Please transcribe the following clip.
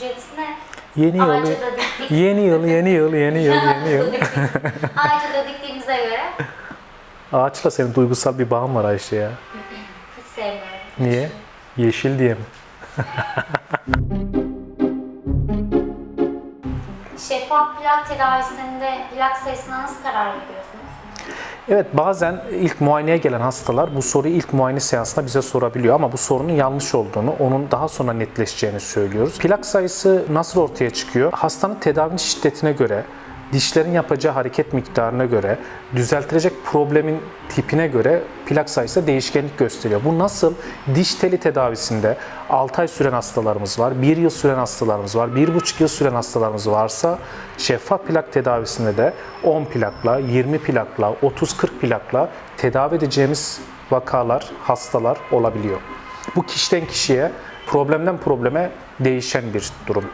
düşüncelisine Yeni yıl, ağaca da diktik. yeni yıl, yeni yıl, yeni yıl, yeni yıl. ağaca da diktiğimize göre Ağaçla senin duygusal bir bağın var Ayşe ya. hiç sevmiyorum. Niye? Yeşil diye mi? Şeffaf plak tedavisinde plak sayısına nasıl karar veriyorsunuz? Evet bazen ilk muayeneye gelen hastalar bu soruyu ilk muayene seansında bize sorabiliyor ama bu sorunun yanlış olduğunu, onun daha sonra netleşeceğini söylüyoruz. Plak sayısı nasıl ortaya çıkıyor? Hastanın tedavinin şiddetine göre, dişlerin yapacağı hareket miktarına göre, düzeltilecek problemin tipine göre plak sayısı değişkenlik gösteriyor. Bu nasıl? Diş teli tedavisinde 6 ay süren hastalarımız var, 1 yıl süren hastalarımız var, 1,5 yıl süren hastalarımız varsa şeffaf plak tedavisinde de 10 plakla, 20 plakla, 30-40 plakla tedavi edeceğimiz vakalar, hastalar olabiliyor. Bu kişiden kişiye, problemden probleme değişen bir durum.